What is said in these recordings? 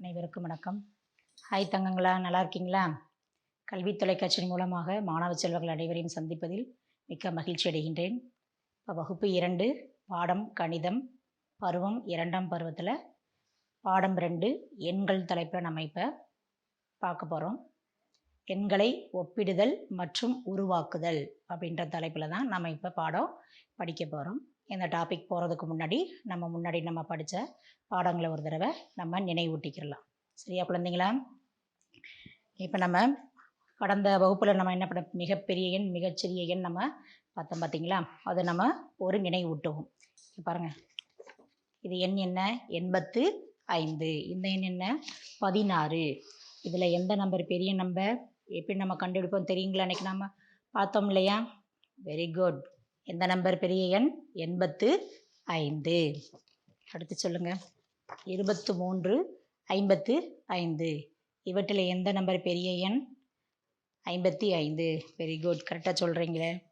அனைவருக்கும் வணக்கம். ஹாய் தங்கங்களா நல்லா இருக்கீங்களா? கல்வி தொலைக்காட்சியின் மூலமாக மாணவ செல்வங்கள் அனைவரையும் சந்திப்பதில் மிக்க மகிழ்ச்சி அடைகின்றேன். இப்போ வகுப்பு இரண்டு பாடம் கணிதம் பருவம் இரண்டாம் பருவத்தில் பாடம் ரெண்டு எண்கள் தலைப்பில் நம்ம இப்போ பார்க்க போகிறோம் எண்களை ஒப்பிடுதல் மற்றும் உருவாக்குதல் அப்படின்ற தலைப்பில் தான் நம்ம இப்போ பாடம் படிக்க போகிறோம் இந்த டாபிக் போகிறதுக்கு முன்னாடி நம்ம முன்னாடி நம்ம படித்த பாடங்களை ஒரு தடவை நம்ம நினைவூட்டிக்கிறலாம் சரியா குழந்தைங்களா? இப்போ நம்ம கடந்த வகுப்பில் நம்ம என்ன பண்ண மிகப்பெரிய எண் மிகச்சிறிய எண் நம்ம பார்த்தோம் பார்த்தீங்களா? அதை நம்ம ஒரு நினைவூட்டுவோம். பாருங்கள் இது எண் என்ன? எண்பத்து ஐந்து. இந்த எண் என்ன? பதினாறு. இதில் எந்த நம்பர் பெரிய நம்பர் எப்படி நம்ம கண்டுபிடிப்போம் தெரியுங்களா அன்றைக்கி நம்ம பார்த்தோம் இல்லையா? வெரி குட் எந்த நம்பர் பெரிய எண்? எண்பத்து ஐந்து. அடுத்து சொல்லுங்க. இருபத்து மூன்று ஐம்பத்து ஐந்து. இவற்றில் எந்த நம்பர் பெரிய எண்? ஐம்பத்தி ஐந்து. வெரி குட் கரெக்டாக சொல்கிறீங்களே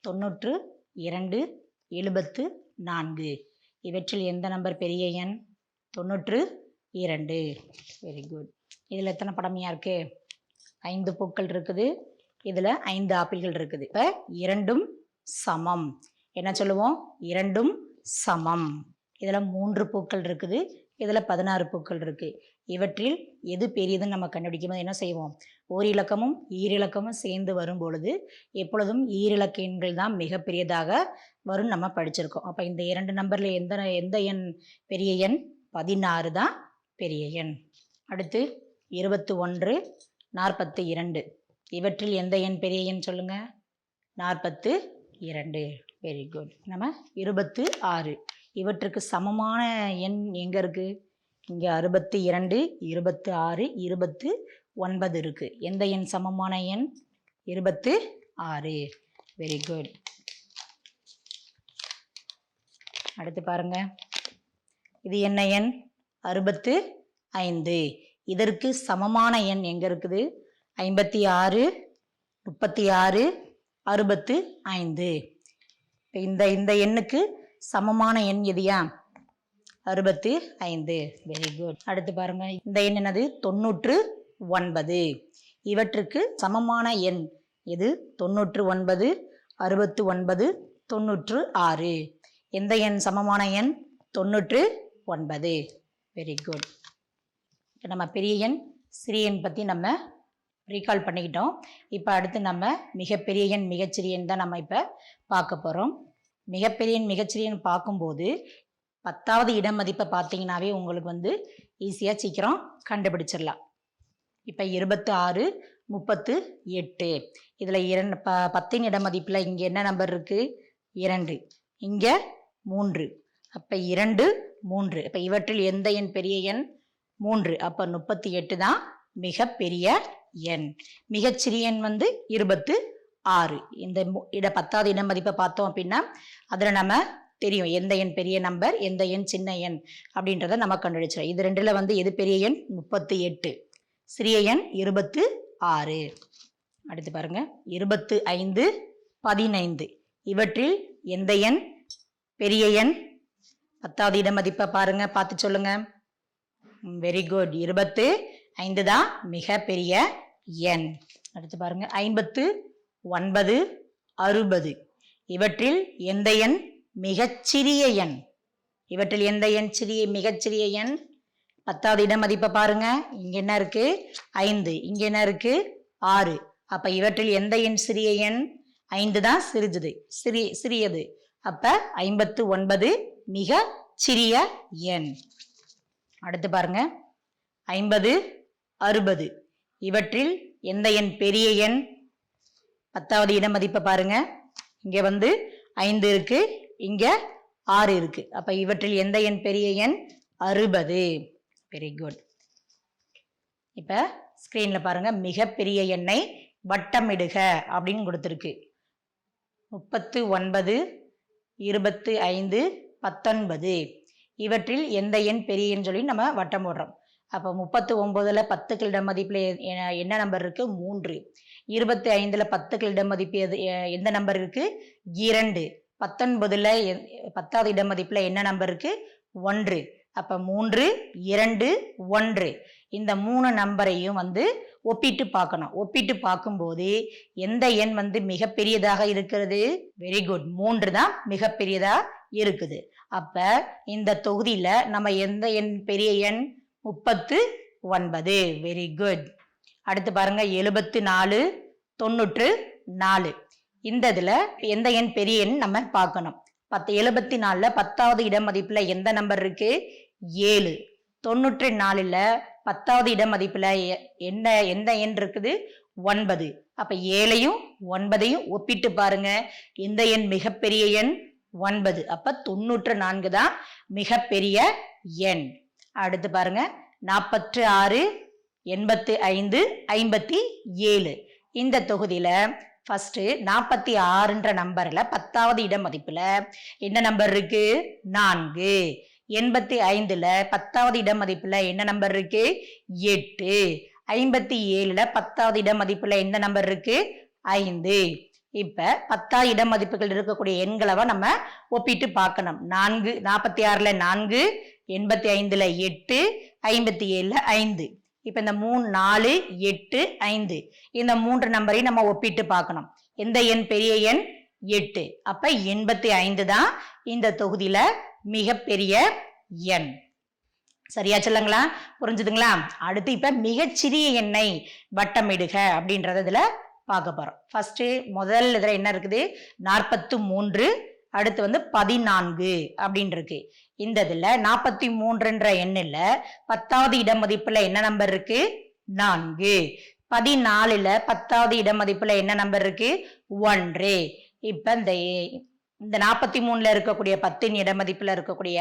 தொண்ணூற்று இரண்டு எழுபத்து நான்கு. இவற்றில் எந்த நம்பர் பெரிய எண்? தொண்ணூற்று இரண்டு. வெரி குட் இதில் எத்தனை படமையாக இருக்குது ஐந்து பூக்கள் இருக்குது. இதில் ஐந்து ஆப்பிள்கள் இருக்குது. இப்போ இரண்டும் சமம். என்ன சொல்லுவோம்? இரண்டும் சமம். இதில் மூன்று பூக்கள் இருக்குது. இதில் பதினாறு பூக்கள் இருக்குது இவற்றில் எது பெரியதுன்னு நம்ம கண்டுபிடிக்கும் போது என்ன செய்வோம்? ஓரிலக்கமும் ஈரிலக்கமும் சேர்ந்து வரும் பொழுது எப்பொழுதும் ஈரிலக்க எண்கள் தான் மிகப்பெரியதாக வரும் நம்ம படிச்சிருக்கோம். அப்போ இந்த இரண்டு நம்பரில் எந்த எந்த எண் பெரிய எண்? பதினாறு தான் பெரிய எண். அடுத்து இருபத்து ஒன்று நாற்பத்து இரண்டு. இவற்றில் எந்த எண் பெரிய எண் சொல்லுங்கள் நாற்பத்து இரண்டு. வெரி குட் நம்ம இருபத்து ஆறு. இவற்றுக்கு சமமான எண் எங்கே இருக்குது இங்கே அறுபத்தி இரண்டு இருபத்து ஆறு இருபத்து ஒன்பது இருக்குது எந்த எண் சமமான எண்? இருபத்து ஆறு. வெரி குட் அடுத்து பாருங்க. இது என்ன எண்? அறுபத்து ஐந்து. இதற்கு சமமான எண் எங்கே இருக்குது? ஐம்பத்தி ஆறு முப்பத்தி ஆறு அறுபத்து ஐந்து. இந்த இந்த எண்ணுக்கு சமமான எண் எதியா? அறுபத்து ஐந்து. வெரி குட் அடுத்து பாருங்க. இந்த எண் என்னது? தொண்ணூற்று ஒன்பது. இவற்றுக்கு சமமான எண் எது? தொண்ணூற்று ஒன்பது அறுபத்து ஒன்பது தொண்ணூற்று ஆறு. எந்த எண் சமமான எண்? தொண்ணூற்று ஒன்பது. வெரி குட் இப்போ நம்ம பெரிய எண் சிறிய எண் பற்றி நம்ம ரீகால் பண்ணிக்கிட்டோம். இப்போ அடுத்து நம்ம மிகப்பெரிய எண் தான் நம்ம இப்போ பார்க்க போகிறோம் மிகப்பெரிய மிகச்சிறியன் பார்க்கும்போது பத்தாவது இடம் மதிப்பை பார்த்தீங்கன்னாவே உங்களுக்கு வந்து ஈஸியாக சீக்கிரம் கண்டுபிடிச்சிடலாம். இப்போ இருபத்து ஆறு முப்பத்து எட்டு. இதில் இரண்டு ப பத்தின் இட மதிப்பில் இங்கே என்ன நம்பர் இருக்குது இரண்டு. இங்கே மூன்று. அப்போ இரண்டு மூன்று. இப்போ இவற்றில் எந்த எண் பெரிய எண்? மூன்று. அப்போ முப்பத்தி எட்டு தான் மிகப்பெரிய எண். மிகச்சிறிய எண் வந்து இருபத்து ஆறு. இந்த மு- இட பத்தாவது இடம் மதிப்பை பார்த்தோம் அப்படின்னா அதில் நம்ம தெரியும் எந்த எண் பெரிய நம்பர் எந்த எண் சின்ன எண் அப்படின்றத நம்ம கண்டுபிடிச்சிடும் இது ரெண்டுல வந்து எது பெரிய எண்? முப்பத்தி எட்டு. சிறிய எண் இருபத்து ஆறு. அடுத்து பாருங்க. இருபத்து ஐந்து பதினைந்து. இவற்றில் எந்த எண் பெரிய எண்? பத்தாவது இட மதிப்பை பாருங்க பார்த்து சொல்லுங்க. வெரி குட் இருபத்து ஐந்து தான் மிகப்பெரிய எண். அடுத்து பாருங்க ஐம்பத்து ஒன்பது அறுபது. இவற்றில் எந்த எண்? மிகச்சிறிய எண். இவற்றில் எந்த எண் சிறிய மிகச்சிறிய எண்? பத்தாவது இட மதிப்பை பாருங்க. இங்க என்ன இருக்கு? ஐந்து. இங்க என்ன இருக்கு? ஆறு. அப்ப இவற்றில் எந்த எண் சிறிய எண்? ஐந்து தான் சிறிது சிறிய சிறியது. அப்ப ஐம்பத்து ஒன்பது மிக சிறிய எண். அடுத்து பாருங்க ஐம்பது அறுபது. இவற்றில் எந்த எண் பெரிய எண்? பத்தாவது இட மதிப்பை பாருங்க. இங்க வந்து ஐந்து இருக்கு இங்க ஆறு இருக்கு. அப்ப இவற்றில் எந்த எண் பெரிய எண்? அறுபது. வெரி குட் இப்ப ஸ்கிரீன்ல பாருங்க. மிகப்பெரிய எண்ணை வட்டமிடுக அப்படின்னு கொடுத்துருக்கு. முப்பத்து ஒன்பது இருபத்து ஐந்து பத்தொன்பது. இவற்றில் எந்த எண் பெரிய எண் சொல்லி நம்ம வட்டம் போடுறோம். அப்போ முப்பத்து ஒம்போதுல பத்து கிளிட மதிப்பில் என்ன நம்பர் இருக்கு? மூன்று. இருபத்தி ஐந்துல பத்து கிளிட மதிப்பு எது எ- எந்த நம்பர் இருக்கு? இரண்டு. பத்தொன்பதுல பத்தாவது இட மதிப்புல என்ன நம்பர் இருக்கு? ஒன்று. அப்ப மூன்று இரண்டு ஒன்று. இந்த மூணு நம்பரையும் வந்து ஒப்பிட்டு பார்க்கணும். ஒப்பிட்டு பார்க்கும்போது எந்த எண் வந்து மிகப்பெரியதாக இருக்கிறது? வெரி குட் மூன்று தான் மிகப்பெரியதா இருக்குது. அப்ப இந்த தொகுதியில நம்ம எந்த எண் பெரிய எண்? முப்பத்து ஒன்பது. வெரி குட் அடுத்து பாருங்க எழுபத்து நாலு தொண்ணூற்று நாலு. இந்த இதுல எந்த எண் பெரிய எண் நம்ம பார்க்கணும். பத்து எழுபத்தி நாலுல பத்தாவது இட மதிப்புல எந்த நம்பர் இருக்கு? ஏழு. தொண்ணூற்றி நாலுல பத்தாவது இட மதிப்புல எ- என்ன எந்த எண் இருக்குது? ஒன்பது. அப்ப ஏழையும் ஒன்பதையும் ஒப்பிட்டு பாருங்க. எந்த எண் மிகப்பெரிய எண் ஒன்பது. அப்ப தொண்ணூற்று நான்கு தான் மிகப்பெரிய எண். அடுத்து பாருங்க. நாற்பத்து ஆறு எண்பத்து ஐந்து ஐம்பத்தி ஏழு இந்த தொகுதியில ஃபர்ஸ்ட் நாற்பத்தி ஆறுன்ற நம்பர்ல பத்தாவது இடம் மதிப்புல என்ன நம்பர் இருக்கு? நான்கு. எண்பத்தி ஐந்துல பத்தாவது இடம் மதிப்புல என்ன நம்பர் இருக்கு? எட்டு. ஐம்பத்தி ஏழுல பத்தாவது இடம் மதிப்புல என்ன நம்பர் இருக்கு? ஐந்து. இப்ப பத்தாவது இடம் மதிப்புகள் இருக்கக்கூடிய எண்களவை நம்ம ஒப்பிட்டு பார்க்கணும். நான்கு நாற்பத்தி ஆறுல நான்கு எண்பத்தி ஐந்துல எட்டு ஐம்பத்தி ஏழுல ஐந்து. இப்ப இந்த மூணு நாலு எட்டு ஐந்து. இந்த மூன்று நம்பரையும் நம்ம ஒப்பிட்டு பார்க்கணும். எந்த எண்? பெரிய எண்? எட்டு. அப்ப எண்பத்தி ஐந்து தான் இந்த தொகுதியில மிகப்பெரிய எண். சரியா சொல்லுங்களா? புரிஞ்சுதுங்களா? அடுத்து இப்ப மிகச்சிறிய எண்ணை வட்டமிடுக அப்படின்றத இதுல பார்க்க போறோம். ஃபர்ஸ்ட் முதல் இதுல என்ன இருக்குது? நாற்பத்து மூன்று அடுத்து வந்து பதினான்கு அப்படின்னு இருக்கு இந்த இதுல நாற்பத்தி மூன்றுன்ற எண்ணில் பத்தாவது இட மதிப்புல என்ன நம்பர் இருக்கு? நான்கு. பதினாலுல பத்தாவது இட மதிப்புல என்ன நம்பர் இருக்கு? ஒன்று. இப்ப இந்த இந்த நாற்பத்தி மூணுல இருக்கக்கூடிய பத்தின் இட மதிப்புல இருக்கக்கூடிய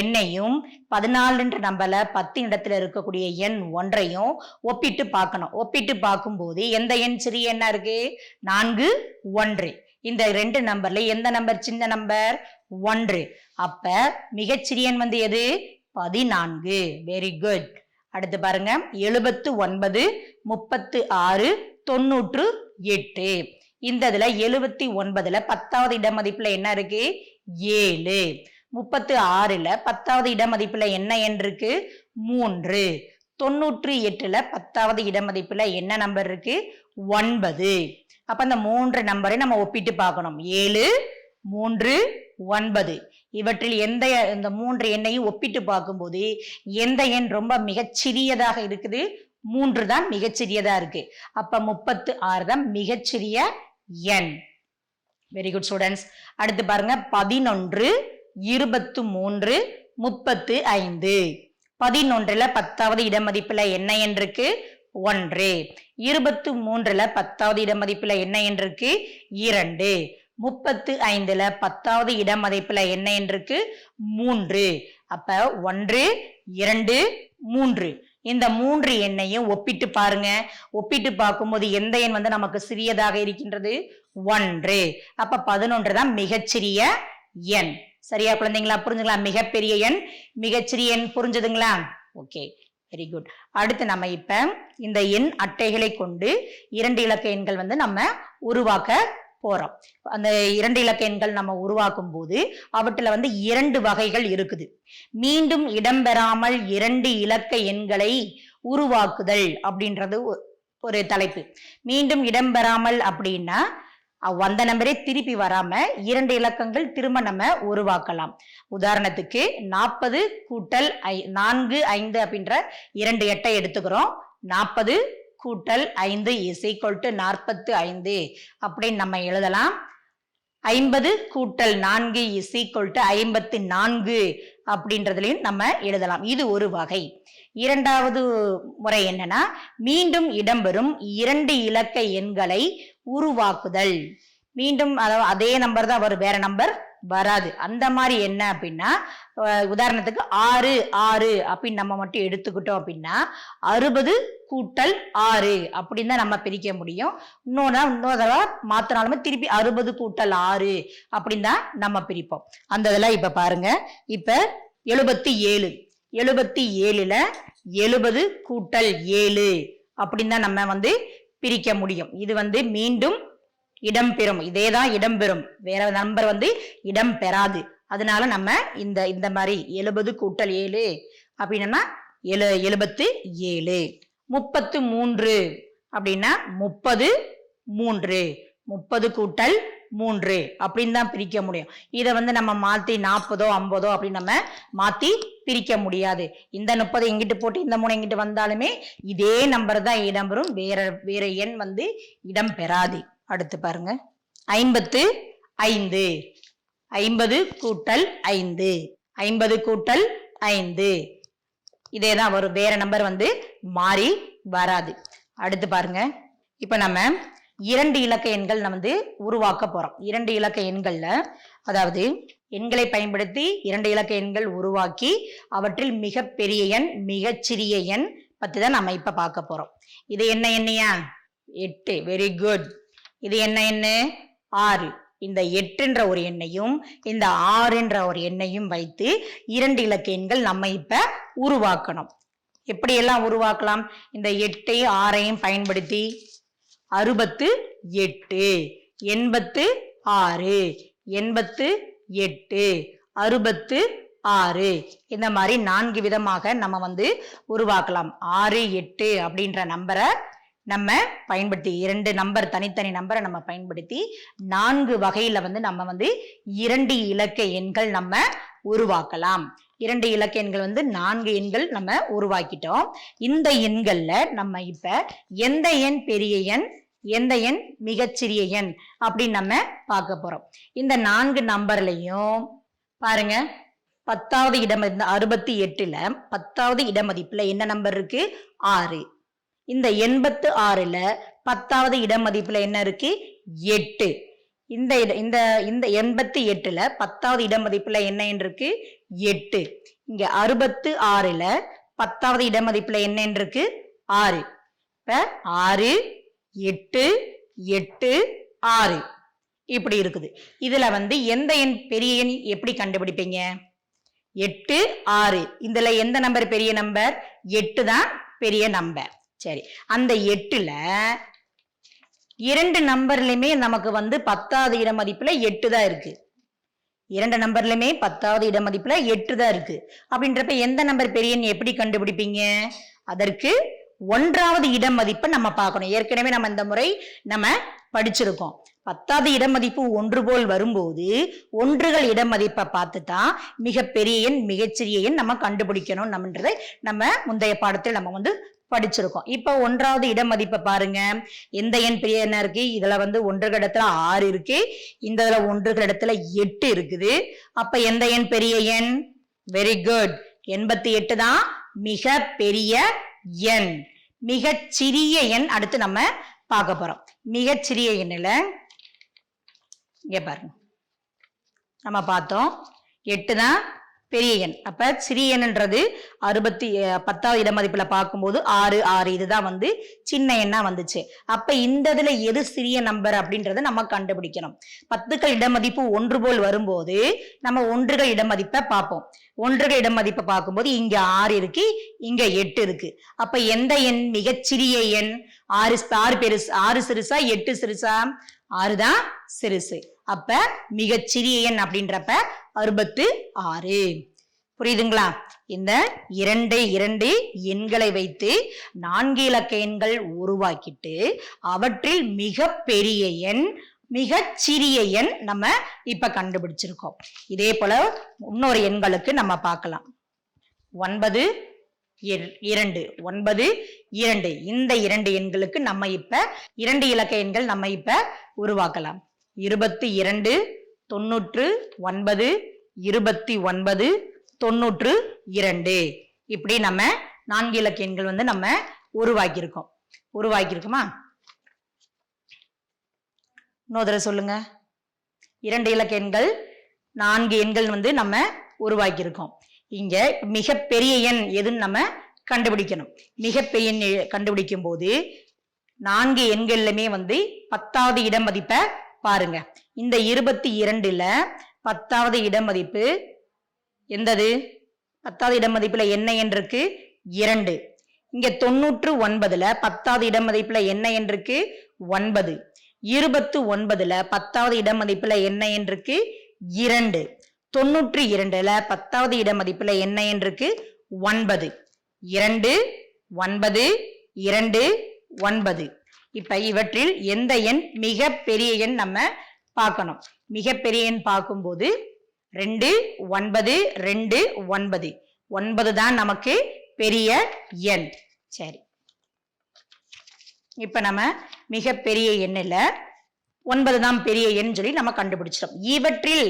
எண்ணையும் பதினாலுன்ற நம்பர்ல பத்தின் இடத்துல இருக்கக்கூடிய எண் ஒன்றையும் ஒப்பிட்டு பார்க்கணும். ஒப்பிட்டு பார்க்கும்போது எந்த எண் சிறிய எண்ணா இருக்கு? நான்கு ஒன்று. இந்த ரெண்டு நம்பர்ல எந்த நம்பர் சின்ன நம்பர் ஒன்று. அப்ப மிகச்சிறியன் வந்து எது? பதினான்கு. வெரி குட் அடுத்து பாருங்க. எழுபத்து ஒன்பது முப்பத்து ஆறு தொண்ணூற்று எட்டு. இந்த இதுல எழுபத்தி ஒன்பதுல பத்தாவது இட மதிப்புல என்ன இருக்கு? ஏழு. முப்பத்து ஆறுல பத்தாவது இட மதிப்புல என்ன எண் இருக்கு? மூன்று. தொண்ணூற்று எட்டுல பத்தாவது இட மதிப்புல என்ன நம்பர் இருக்கு? ஒன்பது. அப்ப அந்த மூன்று நம்பரை நம்ம ஒப்பிட்டு பார்க்கணும். ஏழு மூன்று ஒன்பது. இவற்றில் எந்த இந்த மூன்று எண்ணையும் ஒப்பிட்டு பார்க்கும்போது எந்த எண் ரொம்ப மிகச்சிறியதாக இருக்குது? மூன்று தான் மிகச்சிறியதா இருக்கு. அப்ப முப்பத்து ஆறு தான் மிகச்சிறிய எண். வெரி குட் ஸ்டூடெண்ட்ஸ் அடுத்து பாருங்க பதினொன்று இருபத்து மூன்று முப்பத்து ஐந்து. பதினொன்றுல பத்தாவது இடம் மதிப்புல என்ன எண் இருக்கு? ஒன்று. இருபத்து மூன்றுல பத்தாவது இடம் மதிப்புல என்ன எண் இருக்கு? இரண்டு. முப்பத்து ஐந்துல பத்தாவது இடம் மதிப்புல என்ன என்றிருக்கு? மூன்று. அப்ப ஒன்று இரண்டு மூன்று. இந்த மூன்று எண்ணையும் ஒப்பிட்டு பாருங்க. ஒப்பிட்டு பார்க்கும்போது எந்த எண் வந்து நமக்கு சிறியதாக இருக்கின்றது? ஒன்று. அப்ப பதினொன்று தான் மிகச்சிறிய எண். சரியா குழந்தைங்களா? புரிஞ்சுங்களா? மிகப்பெரிய எண். மிகச்சிறிய எண் புரிஞ்சுதுங்களா? ஓகே வெரி குட் அடுத்து நம்ம இப்ப இந்த எண் அட்டைகளை கொண்டு இரண்டு இலக்க எண்கள் வந்து நம்ம உருவாக்க போறோம். அந்த இரண்டு இலக்க எண்கள் நம்ம உருவாக்கும் போது அவற்றில் வந்து இரண்டு வகைகள் இருக்குது. மீண்டும் இடம்பெறாமல் இரண்டு இலக்க எண்களை உருவாக்குதல் அப்படின்றது ஒ- ஒரு தலைப்பு. மீண்டும் இடம்பெறாமல் அப்படின்னா வந்த நம்பரே திருப்பி வராம இரண்டு இலக்கங்கள் திரும்ப நம்ம உருவாக்கலாம். உதாரணத்துக்கு நாற்பது கூட்டல் ஐ நான்கு ஐந்து அப்படின்ற இரண்டு எட்டை எடுத்துக்கிறோம். நாற்பது கூட்டல் ஐந்து இஸ் டு நாற்பத்து ஐந்து. அப்படின்னு நம்ம எழுதலாம். ஐம்பது கூட்டல் நான்கு இஸ் டு ஐம்பத்து நான்கு அப்படின்றதுலையும் நம்ம எழுதலாம். இது ஒரு வகை. இரண்டாவது முறை என்னன்னா மீண்டும் இடம்பெறும் இரண்டு இலக்க எண்களை உருவாக்குதல். மீண்டும் அதாவது அதே நம்பர் தான் வரும். வேற நம்பர் வராது. அந்த மாதிரி என்ன அப்படின்னா உதாரணத்துக்கு ஆறு ஆறு அப்படின்னு நம்ம மட்டும் எடுத்துக்கிட்டோம் அப்படின்னா அறுபது கூட்டல் ஆறு அப்படின்னு தான் நம்ம பிரிக்க முடியும். இன்னொன்று இன்னொரு தடவை மாத்தினாலுமே திருப்பி அறுபது கூட்டல் ஆறு அப்படின்னு தான் நம்ம பிரிப்போம். அந்த இதெல்லாம் இப்ப பாருங்க. இப்ப எழுபத்தி ஏழு. எழுபத்தி ஏழுல எழுபது கூட்டல் ஏழு அப்படின்னு தான் நம்ம வந்து பிரிக்க முடியும். இது வந்து மீண்டும் இடம்பெறும் இதே தான் இடம்பெறும் வேற நம்பர் வந்து இடம் பெறாது. அதனால நம்ம இந்த இந்த மாதிரி எழுபது கூட்டல் ஏழு அப்படின்னா எழு எழுபத்து ஏழு. முப்பத்து மூன்று அப்படின்னா முப்பது மூன்று. முப்பது கூட்டல் மூன்று அப்படின்னு தான் பிரிக்க முடியும். இதை வந்து நம்ம மாத்தி நாற்பதோ ஐம்பதோ அப்படின்னு நம்ம மாத்தி பிரிக்க முடியாது. இந்த முப்பது எங்கிட்டு போட்டு இந்த மூணு எங்கிட்டு வந்தாலுமே இதே நம்பர் தான் இடம்பெறும் வேற வேற எண் வந்து இடம் பெறாது. அடுத்து பாருங்க. ஐம்பத்து ஐந்து. ஐம்பது கூட்டல் ஐந்து. ஐம்பது கூட்டல் ஐந்து. இதே தான் வரும். வேற நம்பர் வந்து மாறி வராது. அடுத்து பாருங்க. இப்ப நம்ம இரண்டு இலக்க எண்கள் நம்ம வந்து உருவாக்க போறோம். இரண்டு இலக்க எண்கள்ல அதாவது எண்களை பயன்படுத்தி இரண்டு இலக்க எண்கள் உருவாக்கி அவற்றில் மிக பெரிய எண் மிகச்சிறிய எண் பத்தி தான் நம்ம இப்ப பார்க்க போறோம். இது என்ன எண்ணியா? எட்டு. வெரி குட் இது என்ன எண்ணு? ஆறு. இந்த எட்டுன்ற ஒரு எண்ணையும் இந்த ஆறுன்ற ஒரு எண்ணையும் வைத்து இரண்டு இலக்க எண்கள் நம்ம இப்ப உருவாக்கணும். எப்படி எல்லாம் உருவாக்கலாம்? இந்த எட்டை ஆறையும் பயன்படுத்தி. அறுபத்து எட்டு. எண்பத்து ஆறு. எண்பத்து எட்டு. அறுபத்து ஆறு. இந்த மாதிரி நான்கு விதமாக நம்ம வந்து உருவாக்கலாம். ஆறு எட்டு அப்படின்ற நம்பரை நம்ம பயன்படுத்தி இரண்டு நம்பர் தனித்தனி நம்பரை நம்ம பயன்படுத்தி நான்கு வகையில வந்து நம்ம வந்து இரண்டு இலக்க எண்கள் நம்ம உருவாக்கலாம். இரண்டு இலக்க எண்கள் வந்து நான்கு எண்கள் நம்ம உருவாக்கிட்டோம். இந்த எண்கள்ல நம்ம இப்ப எந்த எண் பெரிய எண் எந்த எண் மிகச்சிறிய எண் அப்படின்னு நம்ம பார்க்க போறோம். இந்த நான்கு நம்பர்லையும் பாருங்க பத்தாவது இடம் அறுபத்தி எட்டுல பத்தாவது இடமதிப்புல என்ன நம்பர் இருக்கு? ஆறு. இந்த எண்பத்து ஆறுல பத்தாவது இடமதிப்புல என்ன இருக்கு? எட்டு. இந்த இந்த இந்த எண்பத்தி எட்டுல பத்தாவது இடமதிப்புல என்ன இருக்கு எட்டு. இங்க அறுபத்து ஆறுல பத்தாவது இடமதிப்புல என்ன இருக்கு ஆறு. இப்ப ஆறு எட்டு எட்டு ஆறு. இப்படி இருக்குது. இதுல வந்து எந்த எண் பெரிய எண் எப்படி கண்டுபிடிப்பீங்க? எட்டு ஆறு. இதுல எந்த நம்பர் பெரிய நம்பர் எட்டு தான் பெரிய நம்பர் சரி. அந்த எட்டுல இரண்டு நம்பர்லயுமே நமக்கு வந்து பத்தாவது இட மதிப்புல எட்டு தான் இருக்கு. இரண்டு நம்பர்லயுமே பத்தாவது இட மதிப்புல எட்டு தான் இருக்கு. அப்படின்றப்ப எந்த நம்பர் பெரிய எப்படி கண்டுபிடிப்பீங்க? அதற்கு ஒன்றாவது இட மதிப்பை நம்ம பார்க்கணும். ஏற்கனவே நம்ம இந்த முறை நம்ம படிச்சிருக்கோம். பத்தாவது இட மதிப்பு ஒன்று போல் வரும்போது ஒன்றுகள் இட மதிப்பை பார்த்து தான் மிக பெரிய எண் மிகச்சிறிய எண் நம்ம கண்டுபிடிக்கணும் நம்மன்றதை நம்ம முந்தைய பாடத்தில் நம்ம வந்து படிச்சிருக்கோம். இப்போ ஒன்றாவது இட மதிப்பை பாருங்க. எந்த எண் பெரிய எண்ணா இருக்கு? இதுல வந்து ஒன்றுகள் இடத்துல ஆறு இருக்கு. இந்த இதுல ஒன்றுகள் இடத்துல எட்டு இருக்குது. அப்ப எந்த எண் பெரிய எண்? வெரி குட் எண்பத்தி எட்டு தான் மிக பெரிய எண். மிகச் சிறிய எண் அடுத்து நம்ம பார்க்க போறோம். மிக சிறிய எண்ணில் இங்க பாருங்க. நம்ம பார்த்தோம். எட்டு தான் பெரிய எண். அப்ப சிறிய எண்ன்றது அறுபத்தி பத்தாவது இட மதிப்புல பார்க்கும்போது ஆறு ஆறு இதுதான் வந்து சின்ன எண்ணா வந்துச்சு. அப்ப இந்த இதுல எது சிறிய நம்பர் அப்படின்றத நம்ம கண்டுபிடிக்கணும். பத்துக்கள் இடமதிப்பு ஒன்று போல் வரும்போது நம்ம ஒன்றுகள் இடமதிப்பை பார்ப்போம். ஒன்றுகள் இடமதிப்பை பார்க்கும்போது இங்க ஆறு இருக்கு இங்க எட்டு இருக்கு. அப்ப எந்த எண்? மிகச்சிறிய எண். ஆறு ஆறு பெருசு ஆறு சிறுசா எட்டு சிறுசா? ஆறு தான் சிறுசு. அப்ப மிகச்சிறிய எண் அப்படின்றப்ப அறுபத்து ஆறு. புரியுதுங்களா? இந்த இரண்டு இரண்டு எண்களை வைத்து நான்கு இலக்க எண்கள் உருவாக்கிட்டு அவற்றில் மிக பெரிய எண் மிகச் சிறிய எண் நம்ம இப்ப கண்டுபிடிச்சிருக்கோம். இதே போல இன்னொரு எண்களுக்கு நம்ம பார்க்கலாம். ஒன்பது இரண்டு. ஒன்பது இரண்டு. இந்த இரண்டு எண்களுக்கு நம்ம இப்ப இரண்டு இலக்க எண்கள் நம்ம இப்ப உருவாக்கலாம். இருபத்தி இரண்டு தொண்ணூற்று ஒன்பது இருபத்தி ஒன்பது தொண்ணூற்று இரண்டு. இப்படி நம்ம நான்கு இலக்க எண்கள் வந்து நம்ம உருவாக்கியிருக்கோம். உருவாக்கியிருக்குமா? இன்னொரு சொல்லுங்க. இரண்டு இலக்க எண்கள் நான்கு எண்கள் வந்து நம்ம உருவாக்கியிருக்கோம். இங்க மிகப்பெரிய எண் எதுன்னு நம்ம கண்டுபிடிக்கணும். மிகப்பெரிய எண் கண்டுபிடிக்கும் போது நான்கு எண்கள்லுமே வந்து பத்தாவது இடம் மதிப்பை பாருங்க. இந்த இருபத்தி இரண்டுல பத்தாவது இட மதிப்பு எந்தது? பத்தாவது இட மதிப்புல என்ன என்றிருக்கு? இரண்டு. இங்க தொண்ணூற்று ஒன்பதுல பத்தாவது இட மதிப்புல என்ன என்றிருக்கு? ஒன்பது. இருபத்து ஒன்பதுல பத்தாவது இட மதிப்புல என்ன என்றிருக்கு? இரண்டு. தொண்ணூற்று இரண்டுல பத்தாவது இட மதிப்புல என்ன என்றிருக்கு? ஒன்பது. இரண்டு ஒன்பது இரண்டு ஒன்பது. இப்ப இவற்றில் எந்த எண் மிக பெரிய எண் நம்ம பார்க்கணும். மிக பெரிய எண் பார்க்கும்போது ரெண்டு ஒன்பது ரெண்டு ஒன்பது. ஒன்பது தான் நமக்கு பெரிய எண். சரி. இப்ப நம்ம மிக பெரிய எண்ணில் ஒன்பது தான் பெரிய எண் சொல்லி நம்ம கண்டுபிடிச்சிட்டோம். இவற்றில்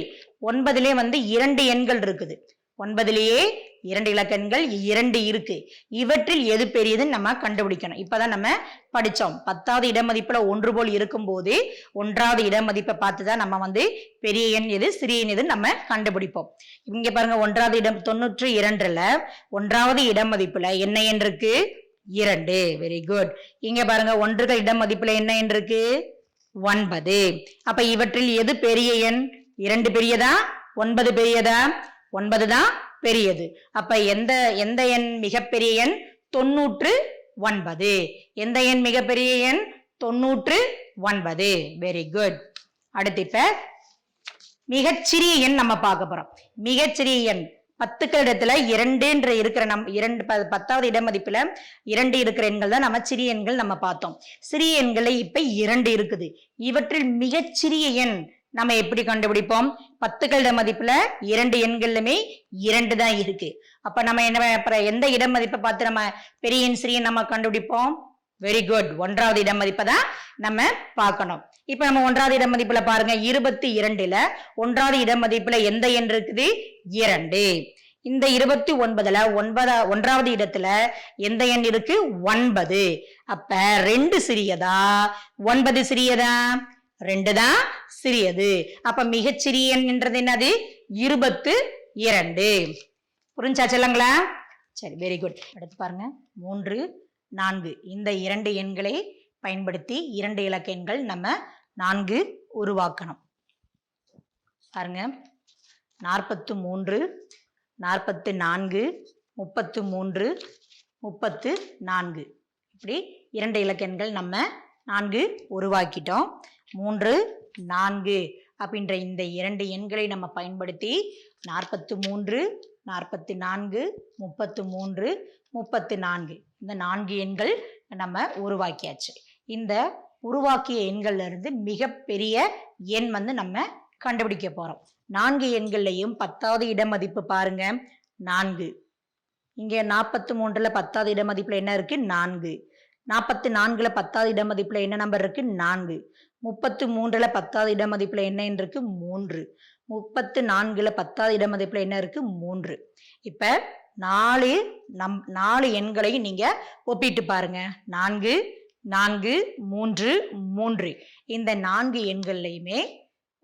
ஒன்பதிலே வந்து இரண்டு எண்கள் இருக்குது. ஒன்பதுலேயே இரண்டு இலக்கணங்கள் இரண்டு இருக்கு. இவற்றில் எது பெரியதுன்னு நம்ம கண்டுபிடிக்கணும். இப்பதான் நம்ம படிச்சோம். பத்தாவது இடமதிப்புல ஒன்று போல் இருக்கும்போது ஒன்றாவது இடமதிப்பை பார்த்து தான் நம்ம வந்து பெரிய எண் எது சிறிய எண் எது நம்ம கண்டுபிடிப்போம். இங்க பாருங்க ஒன்றாவது இடம் தொண்ணூற்று இரண்டுல ஒன்றாவது இடமதிப்புல என்ன எண் இருக்கு? இரண்டு. வெரி குட் இங்க பாருங்க ஒன்றுகள் இடமதிப்புல என்ன எண் இருக்கு? ஒன்பது. அப்ப இவற்றில் எது பெரிய எண்? இரண்டு பெரியதா? ஒன்பது பெரியதா? ஒன்பது தான் பெரியது. அப்ப எந்த எந்த எண் மிகப்பெரிய எண்? தொண்ணூற்று ஒன்பது. எந்த எண் மிகப்பெரிய எண்? தொண்ணூற்று ஒன்பது. வெரி குட் அடுத்து இப்ப மிகச்சிறிய எண் நம்ம பார்க்க போறோம். மிகச்சிறிய எண். பத்துக்கள் இடத்துல இரண்டுன்ற இருக்கிற நம் இரண்டு ப- பத்தாவது இடமதிப்புல இரண்டு இருக்கிற எண்கள் தான் நம்ம சிறிய எண்கள் நம்ம பார்த்தோம். சிறிய எண்களை இப்ப இரண்டு இருக்குது. இவற்றில் மிகச்சிறிய எண் நம்ம எப்படி கண்டுபிடிப்போம்? பத்துக்கள் மதிப்புல இரண்டு எண்கள்லுமே இரண்டு தான் இருக்கு. அப்ப நம்ம என்ன அப்புறம் எந்த இடம் மதிப்பை பார்த்து நம்ம பெரிய எண் சிறிய நம்ம கண்டுபிடிப்போம்? வெரி குட் ஒன்றாவது இடம் மதிப்பை தான் நம்ம பார்க்கணும். இப்ப நம்ம ஒன்றாவது இடம் மதிப்புல பாருங்க. இருபத்தி இரண்டுல ஒன்றாவது இடம் மதிப்புல எந்த எண் இருக்குது? இரண்டு. இந்த இருபத்தி ஒன்பதுல ஒன்பதா ஒன்றாவது இடத்துல எந்த எண் இருக்கு? ஒன்பது. அப்ப ரெண்டு சிறியதா? ஒன்பது சிறியதா? ரெண்டு தான் சிறியது. அப்ப மிகச்சிறிய என்றது என்னது? இருபத்து இரண்டு. புரிஞ்சா செல்லுங்களா? சரி வெரி குட் அடுத்து பாருங்க. மூன்று நான்கு. இந்த இரண்டு எண்களை பயன்படுத்தி இரண்டு இலக்க எண்கள் நம்ம நான்கு உருவாக்கணும். பாருங்க. நாற்பத்து மூன்று நாற்பத்து நான்கு முப்பத்து மூன்று முப்பத்து நான்கு. இப்படி இரண்டு இலக்க எண்கள் நம்ம நான்கு உருவாக்கிட்டோம். மூன்று நான்கு அப்படின்ற இந்த இரண்டு எண்களை நம்ம பயன்படுத்தி நாற்பத்து மூன்று நாற்பத்தி நான்கு முப்பத்து மூன்று முப்பத்து நான்கு. இந்த நான்கு எண்கள் நம்ம உருவாக்கியாச்சு. இந்த உருவாக்கிய எண்கள்ல இருந்து மிகப்பெரிய எண் வந்து நம்ம கண்டுபிடிக்க போறோம். நான்கு எண்கள்லையும் பத்தாவது இடமதிப்பு பாருங்க. நான்கு. இங்கே நாற்பத்து மூன்றில் பத்தாவது இடமதிப்புல என்ன இருக்குது நான்கு. நாற்பத்தி நான்குல பத்தாவது இடமதிப்புல என்ன நம்பர் இருக்கு? நான்கு. முப்பத்து மூன்றுல பத்தாவது இடமதிப்புல என்ன இருக்கு? மூன்று. முப்பத்து நான்குல பத்தாவது இடமதிப்புல என்ன இருக்கு? மூன்று. இப்ப நாலு நம் நாலு எண்களையும் நீங்க ஒப்பிட்டு பாருங்க. நான்கு நான்கு மூன்று மூன்று. இந்த நான்கு எண்கள்லையுமே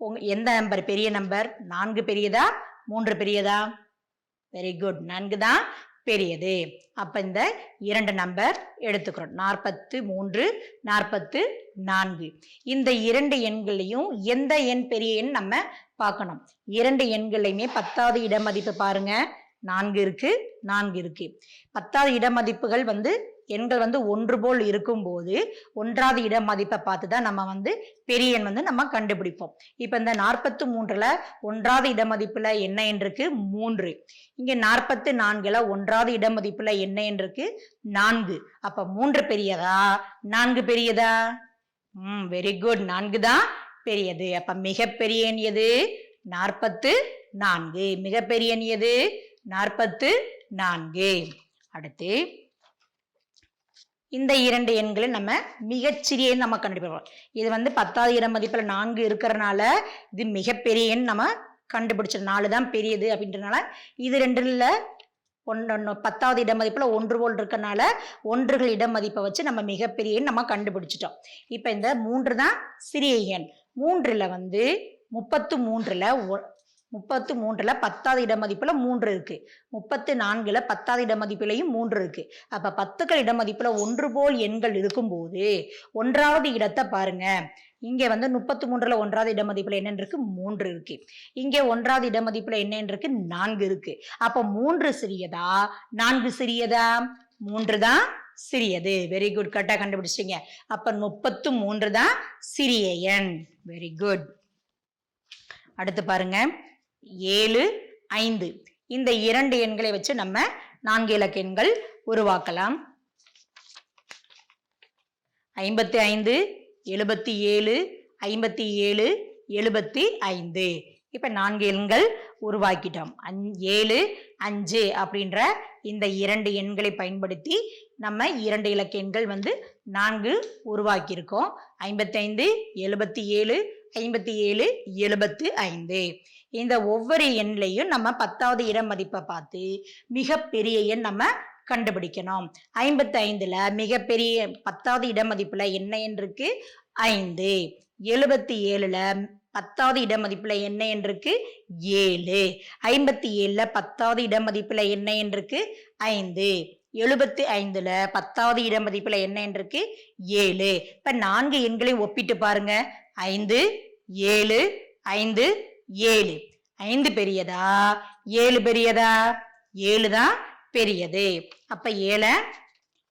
உங்க எந்த நம்பர் பெரிய நம்பர் நான்கு பெரியதா? மூன்று பெரியதா? வெரி குட் நான்கு தான் பெரியது. அப்ப இந்த இரண்டு நம்பர் எடுத்துக்கிறோம். நாற்பத்து மூன்று நாற்பத்து நான்கு. இந்த இரண்டு எண்களையும் எந்த எண் பெரிய எண் நம்ம பார்க்கணும். இரண்டு எண்களையுமே பத்தாவது இடமதிப்பு பாருங்க. நான்கு இருக்கு நான்கு இருக்கு. பத்தாவது இடமதிப்புகள் வந்து எண்கள் வந்து ஒன்று போல் இருக்கும்போது ஒன்றாவது இட மதிப்பை பார்த்து தான் நம்ம வந்து பெரிய எண் வந்து நம்ம கண்டுபிடிப்போம். இப்போ இந்த நாற்பத்து மூன்றில் ஒன்றாவது இட மதிப்பில் என்ன என்றிருக்கு மூன்று. இங்கே நாற்பத்து நான்கில் ஒன்றாவது இட மதிப்பில் என்ன எண் நான்கு. அப்போ மூன்று பெரியதா? நான்கு பெரியதா? ம் வெரி குட் நான்கு தான் பெரியது. அப்போ மிகப்பெரிய எண் எது? நாற்பத்து நான்கு. மிகப்பெரிய எண் எது? நாற்பத்து நான்கு. அடுத்து இந்த இரண்டு எண்களை நம்ம மிகச்சிறிய எண் நம்ம கண்டுபிடிப்போம். இது வந்து பத்தாவது இட மதிப்பில் நான்கு இருக்கிறனால இது மிகப்பெரிய எண் நம்ம கண்டுபிடிச்சோம் நாலு தான் பெரியது அப்படின்றனால இது ரெண்டுல ஒன்று பத்தாவது இட மதிப்பில் ஒன்று போல் இருக்கனால ஒன்றுகள் இட மதிப்பை வச்சு நம்ம மிகப்பெரிய எண் நம்ம கண்டுபிடிச்சிட்டோம். இப்போ இந்த மூன்று தான் சிறிய எண். மூன்றில் வந்து முப்பத்து மூன்றில் முப்பத்து மூன்றுல பத்தாவது இடமதிப்புல மூன்று இருக்கு. முப்பத்து நான்குல பத்தாவது இடமதிப்பிலையும் மூன்று இருக்கு. அப்ப பத்துக்கள் இடமதிப்புல ஒன்று போல் எண்கள் இருக்கும்போது ஒன்றாவது இடத்தை பாருங்க. இங்கே வந்து முப்பத்து மூன்றுல ஒன்றாவது இட மதிப்புல இருக்கு? மூன்று இருக்கு. இங்கே ஒன்றாவது இட மதிப்புல இருக்கு? நான்கு இருக்கு. அப்ப மூன்று சிறியதா? நான்கு சிறியதா? மூன்று தான் சிறியது. வெரி குட் கரெக்டாக கண்டுபிடிச்சிங்க அப்ப முப்பத்து மூன்று தான் சிறிய எண். வெரி குட் அடுத்து பாருங்க. ஏழு ஐந்து. இந்த இரண்டு எண்களை வச்சு நம்ம நான்கு இலக்க எண்கள் உருவாக்கலாம். ஐம்பத்தி ஐந்து எழுபத்தி ஏழு ஐம்பத்தி ஏழு எழுபத்தி ஐந்து. இப்ப நான்கு எண்கள் உருவாக்கிட்டோம். அஞ் ஏழு அஞ்சு அப்படின்ற இந்த இரண்டு எண்களை பயன்படுத்தி நம்ம இரண்டு இலக்க எண்கள் வந்து நான்கு உருவாக்கியிருக்கோம். ஐம்பத்தைந்து எழுபத்தி ஏழு ஐம்பத்தி ஏழு எழுபத்து ஐந்து. இந்த ஒவ்வொரு எண்லையும் நம்ம பத்தாவது இட மதிப்பை பார்த்து மிகப்பெரிய எண் நம்ம கண்டுபிடிக்கணும். ஐம்பத்தி ஐந்துல மிகப்பெரிய பத்தாவது இட மதிப்புல என்ன எண் இருக்கு? ஐந்து. எழுபத்தி ஏழுல பத்தாவது இட மதிப்புல என்ன என்றிருக்கு ஏழு. ஐம்பத்தி ஏழுல பத்தாவது இட மதிப்புல என்ன என்றிருக்கு ஐந்து. எழுபத்தி ஐந்துல பத்தாவது இட மதிப்புல என்ன என்றிருக்கு ஏழு. இப்ப நான்கு எண்களையும் ஒப்பிட்டு பாருங்க. ஐந்து ஏழு ஐந்து ஏழு. ஐந்து பெரியதா? ஏழு பெரியதா? ஏழு தான் பெரியது. அப்ப ஏழ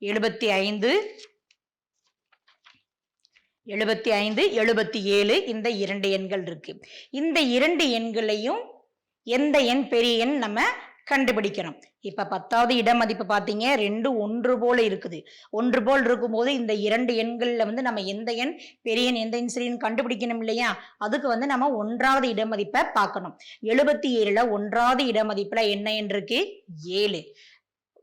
எழுபத்தி ஐந்து எழுபத்தி ஐந்து எழுபத்தி ஏழு இந்த இரண்டு எண்கள் இருக்கு. இந்த இரண்டு எண்களையும் எந்த எண் பெரிய எண் நம்ம கண்டுபிடிக்கணும். இப்ப பத்தாவது இட மதிப்பு பார்த்தீங்க ரெண்டு ஒன்று போல இருக்குது. ஒன்று போல் இருக்கும்போது இந்த இரண்டு எண்கள்ல வந்து நம்ம எந்த எண் பெரிய எண் எந்த எண் சிறியன் கண்டுபிடிக்கணும் இல்லையா? அதுக்கு வந்து நம்ம ஒன்றாவது இட மதிப்பை பார்க்கணும். எழுபத்தி ஏழுல ஒன்றாவது இட மதிப்புல என்ன எண் இருக்கு? ஏழு.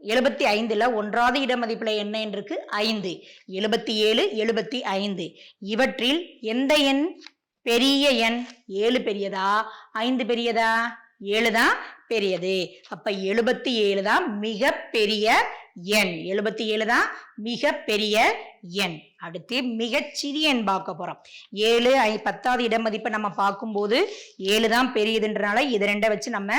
எழுபத்தி ஐந்துல ஒன்றாவது இட மதிப்புல என்ன எண் இருக்கு? ஐந்து. எழுபத்தி ஏழு எழுபத்தி ஐந்து இவற்றில் எந்த எண்? பெரிய எண். ஏழு பெரியதா? ஐந்து பெரியதா? ஏழு தான் பெரியது. அப்ப எழுபத்தி ஏழு தான் மிக பெரிய எண். எழுபத்தி ஏழு தான் மிக பெரிய எண். அடுத்து மிகச்சிறிய எண் பார்க்க போறோம். ஏழு ஐ பத்தாவது இட மதிப்பை நம்ம பார்க்கும்போது ஏழு தான் பெரியதுன்றனால இது ரெண்டை வச்சு நம்ம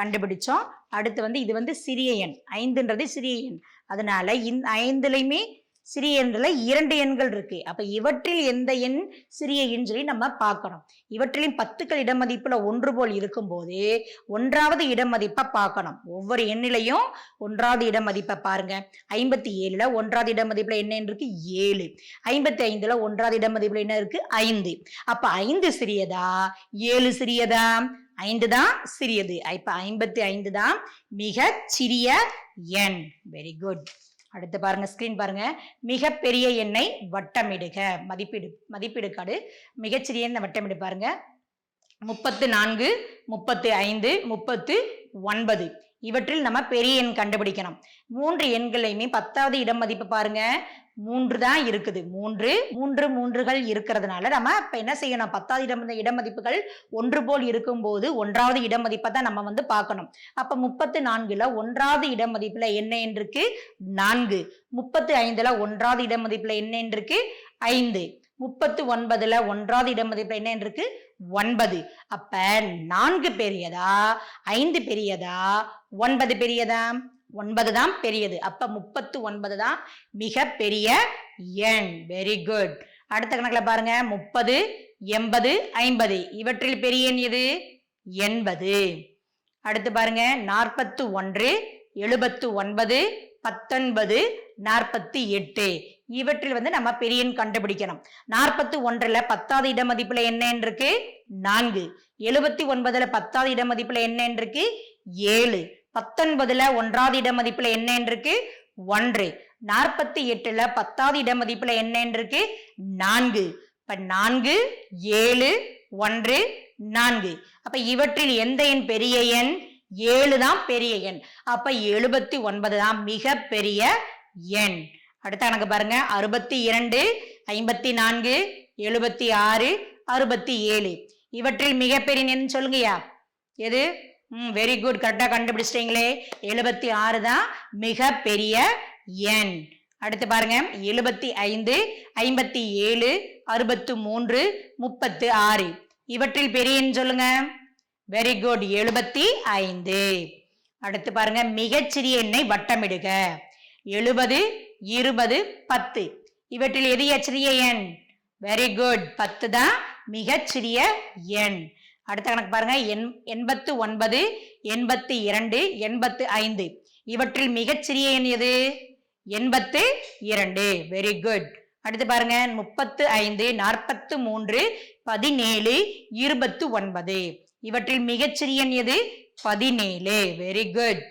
கண்டுபிடிச்சோம். அடுத்து வந்து இது வந்து சிறிய எண். ஐந்துன்றது சிறிய எண். அதனால இந்த ஐந்துலையுமே சிறிய எண்ல இரண்டு எண்கள் இருக்கு. அப்ப இவற்றில் எந்த எண் சிறிய எண் சொல்லி நம்ம பார்க்கணும். இவற்றிலும் பத்துக்கள் இடமதிப்புல ஒன்று போல் இருக்கும்போது ஒன்றாவது இடமதிப்பை பார்க்கணும். ஒவ்வொரு எண்ணிலையும் ஒன்றாவது இடமதிப்பை பாருங்க. ஐம்பத்தி ஏழுல ஒன்றாவது இடமதிப்புல என்ன எண் இருக்கு? ஏழு. ஐம்பத்தி ஐந்துல ஒன்றாவது இடமதிப்புல என்ன இருக்கு? ஐந்து. அப்ப ஐந்து சிறியதா? ஏழு சிறியதா? ஐந்து தான் சிறியது. இப்ப ஐம்பத்தி ஐந்து தான் மிக சிறிய எண். வெரி குட் அடுத்து பாருங்க ஸ்கிரீன் பாருங்க. மிகப்பெரிய எண்ணை வட்டமிடுக. மதிப்பீடு மதிப்பீடு கார்டு மிகச்சிறிய எண்ணை வட்டமிடு பாருங்க. முப்பத்து நான்கு முப்பத்து ஐந்து முப்பத்து ஒன்பது. இவற்றில் நம்ம பெரிய எண் கண்டுபிடிக்கணும். மூன்று எண்களையுமே பத்தாவது இடம் மதிப்பு பாருங்க. மூன்று தான் இருக்குது. மூன்று மூன்று மூன்றுகள் இருக்கிறதுனால நம்ம இப்ப என்ன செய்யணும்? பத்தாவது இடம் இடம் மதிப்புகள் ஒன்று போல் இருக்கும்போது ஒன்றாவது இடம் மதிப்பை தான் நம்ம வந்து பார்க்கணும். அப்ப முப்பத்து நான்குல ஒன்றாவது இடம் மதிப்புல என்ன என்றிருக்கு இருக்கு? நான்கு. முப்பத்து ஐந்துல ஒன்றாவது இடம் மதிப்புல என்ன இருக்கு? ஐந்து. முப்பத்து ஒன்பதுல ஒன்றாவது இடம் மதிப்புல என்ன இருக்கு? ஒன்பது. அப்ப நான்கு பெரியதா? ஐந்து பெரியதா? ஒன்பது பெரியதா? ஒன்பது தான் பெரியது. அப்ப முப்பத்து ஒன்பது தான் மிக பெரிய எண். வெரி குட் அடுத்த கணக்குல பாருங்க. முப்பது எண்பது ஐம்பது. இவற்றில் பெரிய எண் எது? எண்பது. அடுத்து பாருங்க. நாற்பத்து ஒன்று எழுபத்து ஒன்பது பத்தொன்பது நாற்பத்தி எட்டு. இவற்றில் வந்து நம்ம பெரிய கண்டுபிடிக்கணும். நாற்பத்தி ஒன்றுல பத்தாவது இட மதிப்புல என்ன இருக்கு நான்கு. எழுபத்தி ஒன்பதுல பத்தாவது இட மதிப்புல என்ன இருக்கு ஏழு. பத்தொன்பதுல ஒன்றாவது இட மதிப்புல என்ன இருக்கு ஒன்று. நாற்பத்தி எட்டுல பத்தாவது இட மதிப்புல என்ன இருக்கு நான்கு. இப்ப நான்கு ஏழு ஒன்று நான்கு. அப்ப இவற்றில் எந்த எண் பெரிய எண்? ஏழு தான் பெரிய எண். அப்ப எழுபத்தி ஒன்பது தான் மிக பெரிய எண். அடுத்த கணக்கு பாருங்க. அறுபத்தி இரண்டு ஐம்பத்தி நான்கு எழுபத்தி ஆறு அறுபத்தி ஏழு. இவற்றில் மிகப்பெரிய எண் சொல்லுங்கயா எது? ம் வெரி குட் கரெக்டாக கண்டுபிடிச்சிட்டீங்களே. எழுபத்தி ஆறு தான் மிக பெரிய எண். அடுத்து பாருங்க. எழுபத்தி ஐந்து ஐம்பத்தி ஏழு அறுபத்து மூன்று முப்பத்து ஆறு. இவற்றில் பெரிய எண் சொல்லுங்க. வெரி குட் எழுபத்தி ஐந்து. அடுத்து பாருங்க. மிகச்சிறிய எண்ணை வட்டமிடுக. எழுபது இருபது பத்து. இவற்றில் எது சிறிய எண்? வெரி குட் பத்து தான் மிகச்சிறிய எண். அடுத்த கணக்கு பாருங்க. எண் எண்பத்து ஒன்பது எண்பத்து இரண்டு எண்பத்து ஐந்து. இவற்றில் மிகச்சிறிய எண் எது? எண்பத்து இரண்டு. வெரி குட் அடுத்து பாருங்க. முப்பத்து ஐந்து நாற்பத்து மூன்று பதினேழு இருபத்து ஒன்பது. இவற்றில் மிகச்சிறிய எண் எது? பதினேழு. வெரி குட்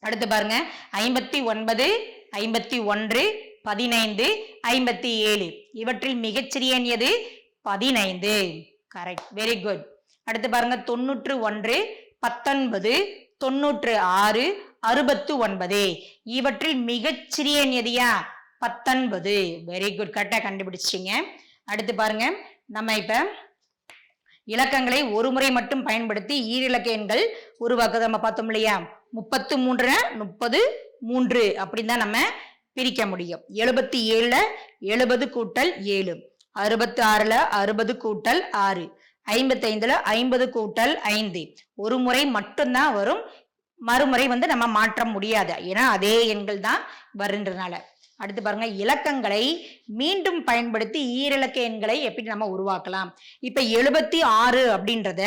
அடுத்து பாருங்க. ஐம்பத்தி ஒன்பது ஐம்பத்தி ஒன்று பதினைந்து ஐம்பத்தி ஏழு. இவற்றில் மிகச்சிறிய எண் எது? பதினைந்து. கரெக்ட் வெரி குட் அடுத்து பாருங்க தொண்ணூற்று ஒன்று பத்தொன்பது தொண்ணூற்று ஆறு அறுபத்து ஒன்பது. இவற்றில் மிகச்சிறிய எண் பத்தொன்பது. வெரி குட் கரெக்டாக கண்டுபிடிச்சிங்க அடுத்து பாருங்க நம்ம இப்ப இலக்கங்களை ஒரு முறை மட்டும் பயன்படுத்தி ஈரிலக்க எண்கள் உருவாக்குறது நம்ம பார்த்தோம் இல்லையா? முப்பத்து மூன்று முப்பது மூன்று அப்படின்னு தான் நம்ம பிரிக்க முடியும். எழுபத்தி ஏழுல எழுபது கூட்டல் ஏழு அறுபத்தி ஆறுல அறுபது கூட்டல் ஆறு ஐம்பத்தைந்துல ஐம்பது கூட்டல் ஐந்து. ஒரு முறை மட்டும்தான் வரும். மறுமுறை வந்து நம்ம மாற்ற முடியாது. ஏன்னா அதே எண்கள் தான் வருன்றதுனால. அடுத்து பாருங்க இலக்கங்களை மீண்டும் பயன்படுத்தி ஈரிலக்க எண்களை எப்படி நம்ம உருவாக்கலாம்? இப்ப எழுபத்தி ஆறு அப்படின்றத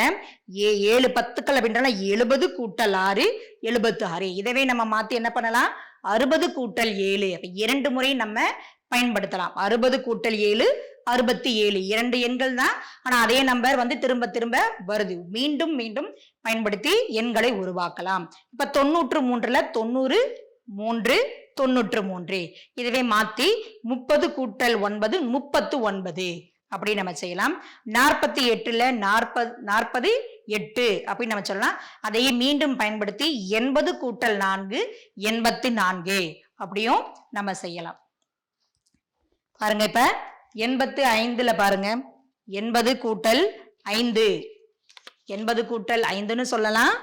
ஏ ஏழு பத்துக்கள் அப்படின்றத எழுபது கூட்டல் ஆறு எழுபத்து ஆறு இதவே நம்ம மாத்தி என்ன பண்ணலாம்? அறுபது கூட்டல் ஏழு. அப்ப இரண்டு முறை நம்ம பயன்படுத்தலாம். அறுபது கூட்டல் ஏழு அறுபத்தி ஏழு. இரண்டு எண்கள் தான். ஆனா அதே நம்பர் வந்து திரும்ப திரும்ப வருது. மீண்டும் மீண்டும் பயன்படுத்தி எண்களை உருவாக்கலாம். இப்ப தொண்ணூற்று மூன்றுல தொண்ணூறு மூன்று தொண்ணூற்று மூன்று. இதுவே மாத்தி முப்பது கூட்டல் ஒன்பது முப்பத்து ஒன்பது. அப்படி நம்ம செய்யலாம். நாற்பத்தி எட்டுல நாற்பது நாற்பது எட்டு அப்படின்னு நம்ம சொல்லலாம். அதையே மீண்டும் பயன்படுத்தி எண்பது கூட்டல் நான்கு எண்பத்தி நான்கு. அப்படியும் நம்ம செய்யலாம். பாருங்க இப்ப எண்பத்து ஐந்துல பாருங்க. எண்பது கூட்டல் ஐந்து. எண்பது கூட்டல் ஐந்துன்னு சொல்லலாம்.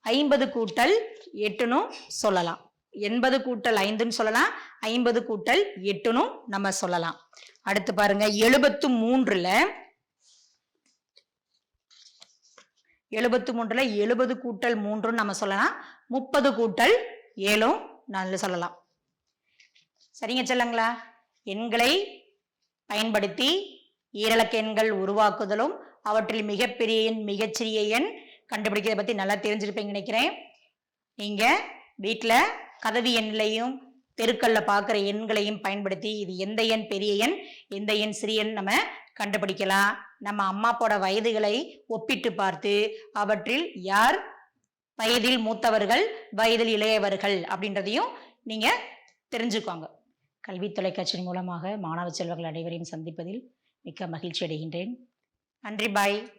ஐம்பது கூட்டல் எட்டுன்னு சொல்லலாம். எண்பது கூட்டல் ஐந்துன்னு சொல்லலாம். ஐம்பது கூட்டல் எட்டுனும் நம்ம சொல்லலாம். அடுத்து பாருங்க எழுபத்து மூன்றுல எழுபத்து மூன்றுல எழுபது கூட்டல் மூன்றுன்னு நம்ம சொல்லலாம். முப்பது கூட்டல் ஏழும் நல்ல சொல்லலாம். சரிங்க செல்லங்களா? எண்களை பயன்படுத்தி ஈரலக்க எண்கள் உருவாக்குதலும் அவற்றில் மிகப்பெரிய எண் மிகச்சிறிய எண் கண்டுபிடிக்கிறத பத்தி நல்லா தெரிஞ்சிருப்பீங்க நினைக்கிறேன். நீங்க வீட்டில் கதவி எண்ணிலையும் தெருக்கல்ல பார்க்குற எண்களையும் பயன்படுத்தி இது எந்த எண் பெரிய எண்? எந்த எண் சிறிய எண் நம்ம கண்டுபிடிக்கலாம். நம்ம அம்மாப்போட வயதுகளை ஒப்பிட்டு பார்த்து அவற்றில் யார் வயதில் மூத்தவர்கள் வயதில் இளையவர்கள் அப்படின்றதையும் நீங்க தெரிஞ்சுக்கோங்க. கல்வி தொலைக்காட்சியின் மூலமாக மாணவ செல்வர்கள் அனைவரையும் சந்திப்பதில் மிக்க மகிழ்ச்சி அடைகின்றேன். நன்றி பாய்.